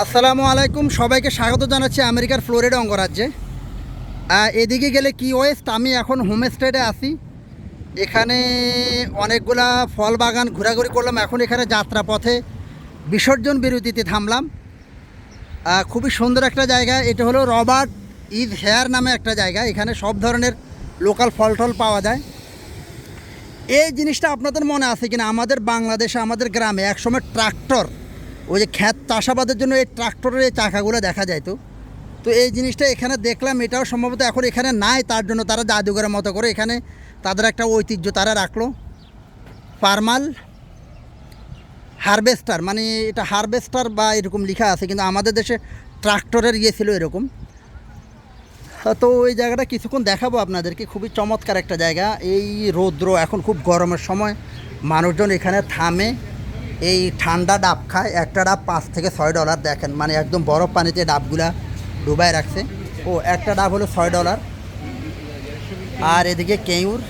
আসসালামু আলাইকুম, সবাইকে স্বাগত জানাচ্ছি আমেরিকার ফ্লোরিডা অঙ্গরাজ্যে। এদিকে গেলে কি ওয়েস্ট আমি এখন হোমস্টেডে আসি এখানে অনেকগুলা ফল বাগান ঘোরাঘুরি করলাম, এখন এখানে যাত্রাপথে বিসর্জন বিরতিতে থামলাম। খুবই সুন্দর একটা জায়গা, এটা হলো রবার্ট ইজ হেয়ার নামে একটা জায়গা, এখানে সব ধরনের লোকাল ফল টল পাওয়া যায়। এই জিনিসটা আপনাদের মনে আছে কিনা? আমাদের বাংলাদেশে, আমাদের গ্রামে একসময় ট্রাক্টর ওই যে খ্যাত চাষাবাদের জন্য এই ট্রাক্টরের এই চাকাগুলো দেখা যায় তো। তো এই জিনিসটা এখানে দেখলাম, এটাও সম্ভবত এখন এখানে নাই, তার জন্য তারা জাদুঘরের মতো করে এখানে তাদের একটা ঐতিহ্য তারা রাখল। পারমাল হারভেস্টার মানে এটা হারভেস্টার বা এরকম লেখা আছে, কিন্তু আমাদের দেশে ট্রাক্টরের ইয়ে ছিল এরকম। তো ওই জায়গাটা কিছুক্ষণ দেখাবো আপনাদেরকে, খুবই চমৎকার একটা জায়গা। এই রৌদ্র এখন খুব গরমের সময়, মানুষজন এখানে থামে। এই ঠান্ডা ডাব খায়, একটা ডাব পাঁচ থেকে ছয় ডলার দেখেন মানে একদম বরফ পানিতে ডাবগুলা ডুবায় রাখছে। ও, একটা ডাব হলো ছয় ডলার। আর এদিকে কেউর,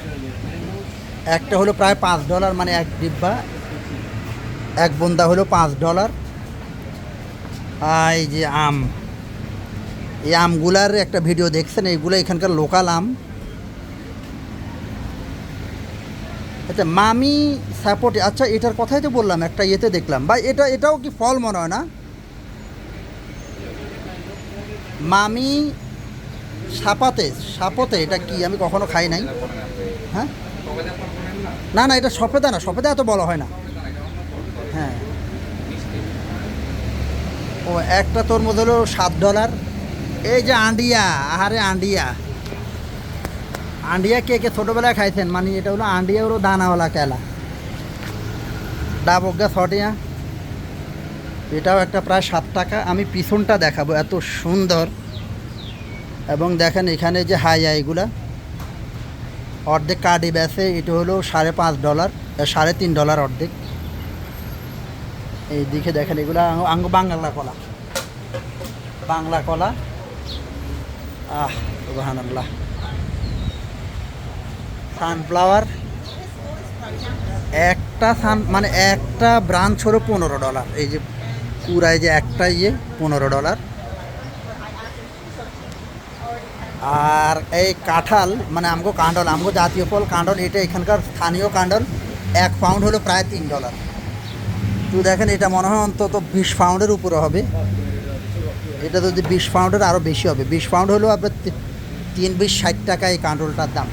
একটা হলো প্রায় পাঁচ ডলার মানে এক ডিব্বা। এক বন্দা হলো পাঁচ ডলার। আর এই যে আম, এই আমগুলার একটা ভিডিও দেখছেন, এইগুলো এখানকার লোকাল আম। আচ্ছা মামি সাপোর্ট আচ্ছা এটার কথাই তো বললাম, একটা ইয়েতে দেখলাম। বা এটা, এটাও কি ফল মনে হয় না? মামি সাপাতে, সাপতে, এটা কি আমি কখনো খাই নাই? হ্যাঁ? না না, এটা সফেদা না, সফেদা এত বলা হয় না। হ্যাঁ। ও, একটা তরমুজ হলো সাত ডলার। এই যে আন্ডিয়া, আহারে আন্ডিয়া। আন্ডিয়া কে কে ছোটোবেলায় খাইছেন? মানে এটা হলো আন্ডিয়া হলো দানাওয়ালা কেলা। ডাবজ্ঞা ছটিয়া এটাও একটা প্রায় সাত টাকা। আমি পিছনটা দেখাবো, এত সুন্দর। এবং দেখেন এখানে যে হাই এগুলা অর্ধেক কার্ডই বেছে এটা হলো সাড়ে পাঁচ ডলার সাড়ে তিন ডলার অর্ধেক। এই দিকে দেখেন এগুলো আঙ্গ বাংলা কলা। বাংলা কলা। আহ, সুবহানাল্লাহ। সানফ্লাওয়ার একটা সান মানে একটা ব্রাঞ্চ হলো পনেরো ডলার। এই যে পুরাই যে একটা ইয়ে পনেরো ডলার। আর এই কাঁঠাল মানে আমগো কাঁডল আমগো জাতীয় ফল কাঁডল এটা এখানকার স্থানীয় কাঁডল এক পাউন্ড হলো প্রায় তিন ডলার। তো দেখেন, এটা মনে হয় অন্তত বিশ পাউন্ডের উপরে হবে। এটা যদি বিশ পাউন্ডের আরও বেশি হবে, বিশ পাউন্ড হলেও আপনার তিন বিশ ষাট টাকা এই কাঁটলটার দাম।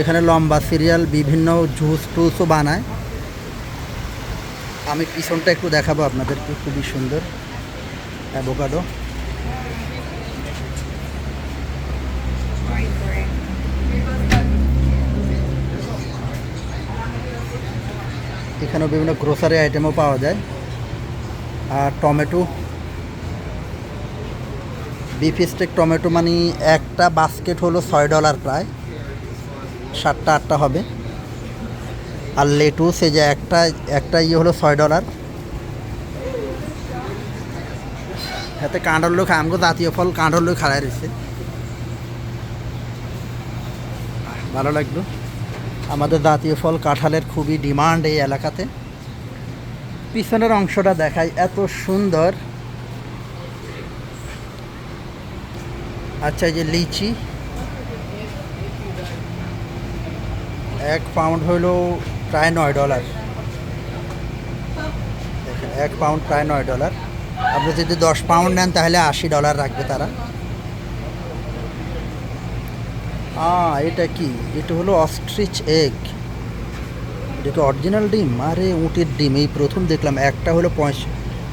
এখানে লম্বা সিরিয়াল, বিভিন্ন জুস টুসও বানায়। আমি পিছনটা একটু দেখাবো আপনাদেরকে, খুবই সুন্দর। অ্যাভোকাডো। এখানেও বিভিন্ন গ্রোসারি আইটেমও পাওয়া যায়। আর টমেটো। বিফ স্টেক টমেটো মানে একটা বাস্কেট হলো ছয় ডলার প্রায়। সাতটা, আটটা হবে। আর লেটুস এই যে একটা একটা ইয়ে হলো ছয় ডলার। হাতে কাঁডল লোক আমগো জাতীয় ফল কাঁডল লোক খাড়াই রয়েছে ভালো লাগল। আমাদের জাতীয় ফল কাঁঠালের খুবই ডিমান্ড এই এলাকাতে। পিছনের অংশটা দেখাই, এত সুন্দর। আচ্ছা এই যে লিচি। এক পাউন্ড হইল প্রায় নয় ডলার দেখেন এক পাউন্ড প্রায় নয় ডলার আপনি যদি দশ পাউন্ড নেন তাহলে আশি ডলার রাখবে তারা। এটা কি? এটা হলো অস্ট্রিচ এগ এটা কি অরিজিনাল ডিম? আরে উটের ডিম। এই প্রথম দেখলাম একটা হলো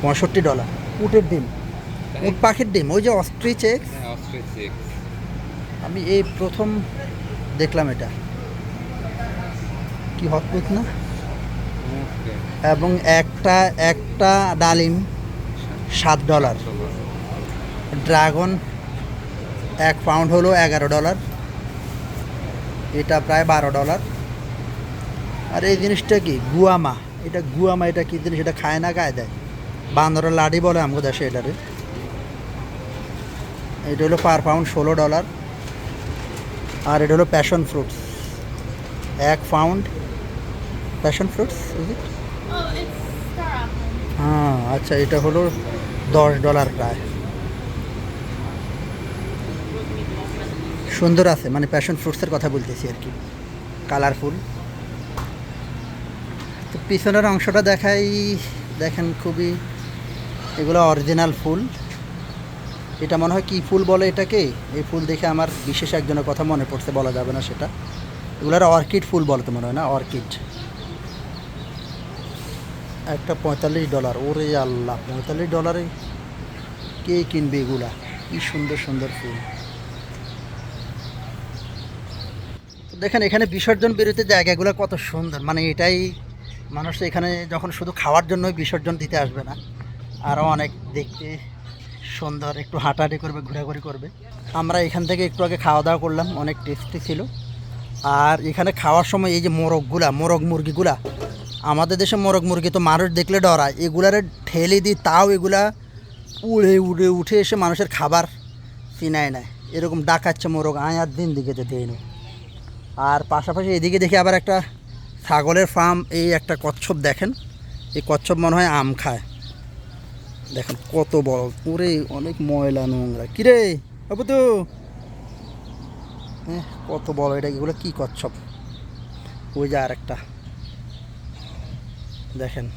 পঁয়ষট্টি ডলার উটের ডিম। উট পাখির ডিম। ওই যে অস্ট্রিচ হ্যাঁ অস্ট্রিচ এগ আমি এই প্রথম দেখলাম এটা। কি অদ্ভুত না? এবং একটা একটা ডালিম সাত ডলার ড্রাগন এক পাউন্ড হলো এগারো ডলার এটা প্রায় বারো ডলার আর এই জিনিসটা কি? গুয়ামা। এটা গুয়ামা এটা কি জিনিস? এটা খায় না গায়ে দেয় বান্দরের লাডি বলে আমাকে দেশে এটারে। এটা হলো পার পাউন্ড ষোলো ডলার আর এটা হলো প্যাশন ফ্রুটস এক পাউন্ড প্যাশন ফ্রুটস হ্যাঁ আচ্ছা এটা হলো দশ ডলার প্রায়। সুন্দর আছে মানে প্যাশন ফ্রুটসের কথা বলতেছি আর কি। কালারফুল তো পিছনের অংশটা দেখাই দেখেন খুবই এগুলো অরিজিনাল ফুল। এটা মনে হয় কী ফুল বলে এটাকে? এই ফুল দেখে আমার বিশেষ একজনের কথা মনে পড়ছে বলা যাবে না সেটা। এগুলোর অর্কিড ফুল বলে তো মনে হয় না অর্কিড একটা পঁয়তাল্লিশ ডলার। ওরে আল্লাহ, পঁয়তাল্লিশ ডলারে কে কিনবে এগুলা? কি সুন্দর সুন্দর ফুল। দেখেন, এখানে বিসর্জন বেরোতে জায়গাগুলো কত সুন্দর। মানে এটাই মানুষ এখানে যখন শুধু খাওয়ার জন্যই বিসর্জন দিতে আসবে না আরও অনেক দেখতে সুন্দর। একটু হাঁটাহাঁটি করবে, ঘোরাঘুরি করবে। আমরা এখান থেকে একটু আগে খাওয়া দাওয়া করলাম, অনেক টেস্টি ছিল। আর এখানে খাওয়ার সময় এই যে মোরগগুলা, মোরগ মুরগিগুলা আমাদের দেশে মোরগ মুরগি তো মানুষ দেখলে ডরায় এগুলারে ঠেলে দিই তাও এগুলা উড়ে উড়ে, উঠে এসে মানুষের খাবার চিনায় নেয়। এরকম ডাকাচ্ছে মোরগ, আয় আর দিন দিকে যেতে এনে আর পাশাপাশি এদিকে দেখি আবার একটা ছাগলের ফার্ম, এই একটা কচ্ছপ দেখেন। এই কচ্ছপ মনে হয় আম খায়। দেখেন কত বড়, ওরে অনেক ময়লা নোংরা। কিরে বাবু তো হ্যাঁ কত বড় এটা, এগুলো কী কচ্ছপ? ওই যে আর একটা দেখেন।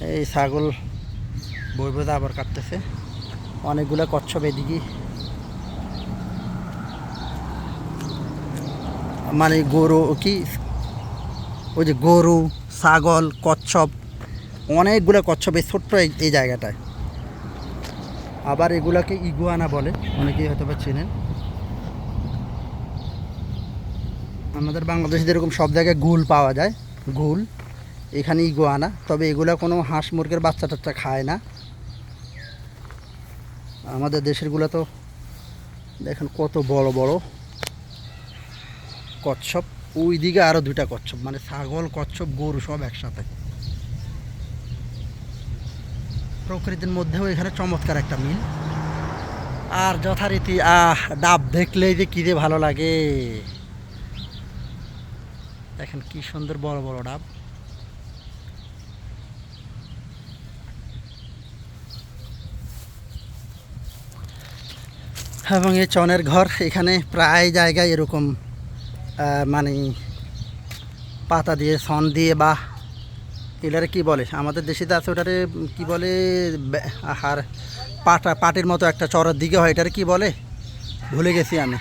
এই ছাগল বই বোঝা আবার কাটতেছে। অনেকগুলো কচ্ছপ এদিকে। মানে গরু কি? ওই যে গরু, ছাগল, কচ্ছপ, অনেকগুলো কচ্ছপ এই ছোট্ট এই- জায়গাটায়। আবার এগুলাকে ইগুয়ানা বলে, অনেকেই হয়তো বা চেনেন। আমাদের বাংলাদেশে যেরকম সব জায়গায় গুল পাওয়া যায় গুল এখানে ইগুয়ানা তবে এগুলো কোনো হাঁস মুরগের বাচ্চা টাচ্চা খায় না। আমাদের দেশেরগুলো তো দেখেন কত বড় বড় কচ্ছপ। ওই দিকে আরও দুটা কচ্ছপ মানে ছাগল, কচ্ছপ, গরু সব একসাথে। প্রকৃতির মধ্যেও এখানে চমৎকার একটা মিল। আর যথারীতি, আহ, ডাব দেখলেই যে কী যে ভালো লাগে। দেখেন কি সুন্দর বড় বড় ডাব। এবং এই চনের ঘর এখানে প্রায় জায়গায় এরকম মানে পাতা দিয়ে, সন দিয়ে বা এটারে কি বলে? আমাদের দেশে তো আছে ওটারে কি বলে? আহার, পাটা, পাটির মতো একটা চরের দিকে হয়, এটারে কি বলে? ভুলে গেছি আমি।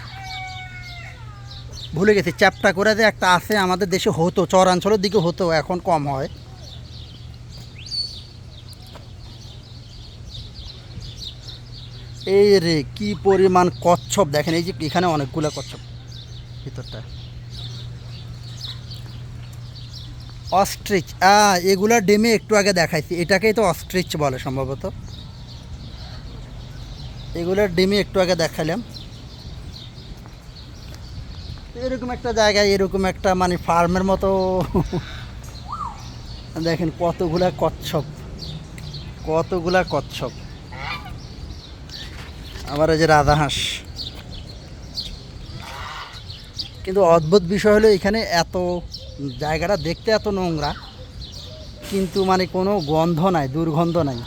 ভুলে গেছি, চ্যাপটা করে যে একটা আছে আমাদের দেশে হতো, চরাঞ্চলের দিকে হতো, এখন কম হয়। এই রে, কি পরিমাণ কচ্ছপ, দেখেন এই যে এখানে অনেকগুলো কচ্ছপ, ভিতরটা। অস্ট্রিচ, আ, এগুলা ডিমে একটু আগে দেখাইছি, এটাকেই তো অস্ট্রিচ বলে সম্ভবত। এগুলোর ডিমে একটু আগে দেখালাম এরকম একটা জায়গায়, এরকম একটা মানে ফার্মের মতো। দেখেন কতগুলা কচ্ছপ কতগুলা কচ্ছপ। আবার ওই যে রাধাহাঁস কিন্তু অদ্ভুত বিষয় হলো এখানে এত, জায়গাটা দেখতে এত নোংরা, কিন্তু মানে কোনো গন্ধ নাই, দুর্গন্ধ নাই।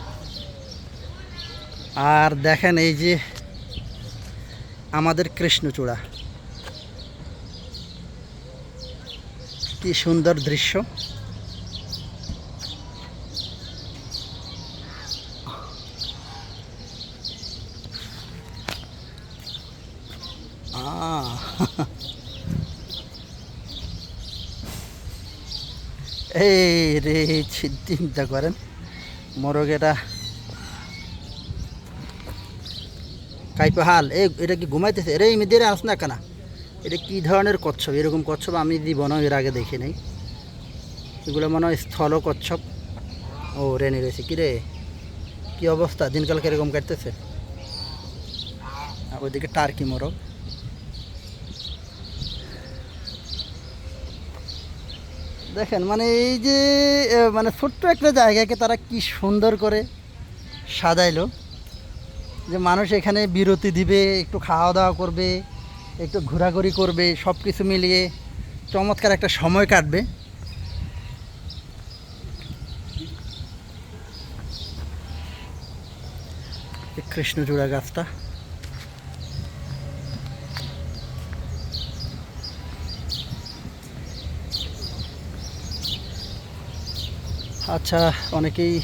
আর দেখেন এই যে আমাদের কৃষ্ণচূড়া। কি সুন্দর দৃশ্য। এই রে, চিন্তা করেন মোরগ এটা কাইপা হাল এই, এটা কি ঘুমাইতেছে? রে ইমিদের আস না কেনা? এটা কি ধরনের কচ্ছপ? এরকম কচ্ছপ আমি জীবনও এর আগে দেখি নাই। এগুলো মনে হয় স্থল কচ্ছপ। ও, রেনে রয়েছে। কি রে? কি অবস্থা? দিনকাল কীরকম কাটতেছে? ওইদিকে টার্কি মোরগ। দেখেন মানে এই যে মানে ছোট্ট একটা জায়গাকে তারা কি সুন্দর করে সাজাইলো। যে মানুষ এখানে বিরতি দিবে, একটু খাওয়া দাওয়া করবে। একটু ঘোরাঘুরি করবে সব কিছু মিলিয়ে চমৎকার একটা সময় কাটবে। কৃষ্ণচূড়া গাছটা। আচ্ছা অনেকেই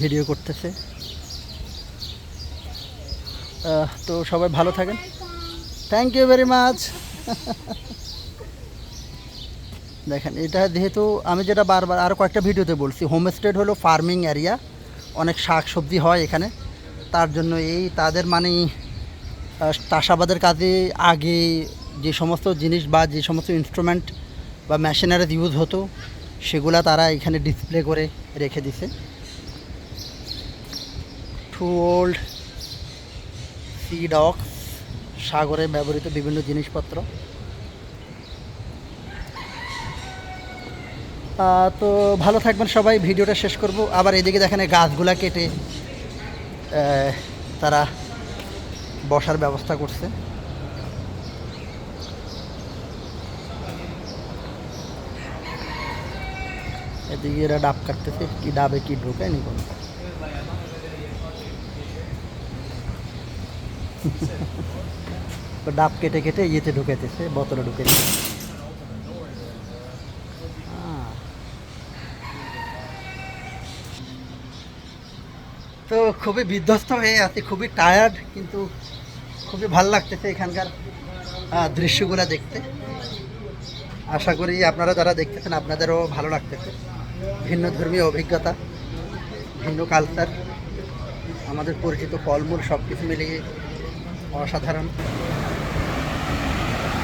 ভিডিও করতেছে। তো সবাই ভালো থাকেন। থ্যাংক ইউ ভেরি মাচ দেখেন, এটা যেহেতু আমি যেটা বারবার আরও কয়েকটা ভিডিওতে বলছি হোম হোমস্টেড হলো ফার্মিং এরিয়া অনেক শাক সবজি হয় এখানে। তার জন্য এই তাদের মানে চাষাবাদের কাজে আগে যে সমস্ত জিনিস বা যে সমস্ত ইনস্ট্রুমেন্ট বা মেশিনারিজ ইউজ হতো, সেগুলা তারা এখানে ডিসপ্লে করে রেখে দিছে। টু ওল্ড সি ডক সাগরে ব্যবহৃত বিভিন্ন জিনিসপত্র। তো ভালো থাকবেন সবাই, ভিডিওটা শেষ করব। আবার এদিকে দেখেন গাছগুলা কেটে তারা বসার ব্যবস্থা করছে। এদিকে এরা ডাব কাটতেছে, কি ডাবে কি ঢোকায় নি কোনো। ডাব কেটে কেটে ইয়েতে ঢুকাইতেছে, বোতলে ঢুকে তো খুবই বিধ্বস্ত হয়ে আছি, খুবই টায়ার্ড কিন্তু খুবই ভালো লাগতেছে এখানকার দৃশ্যগুলো দেখতে। আশা করি আপনারা যারা দেখতেছেন, আপনাদেরও ভালো লাগতেছে। ভিন্ন ধর্মীয় অভিজ্ঞতা, ভিন্ন কালচার আমাদের পরিচিত ফলমূল সব কিছু মিলিয়ে অসাধারণ।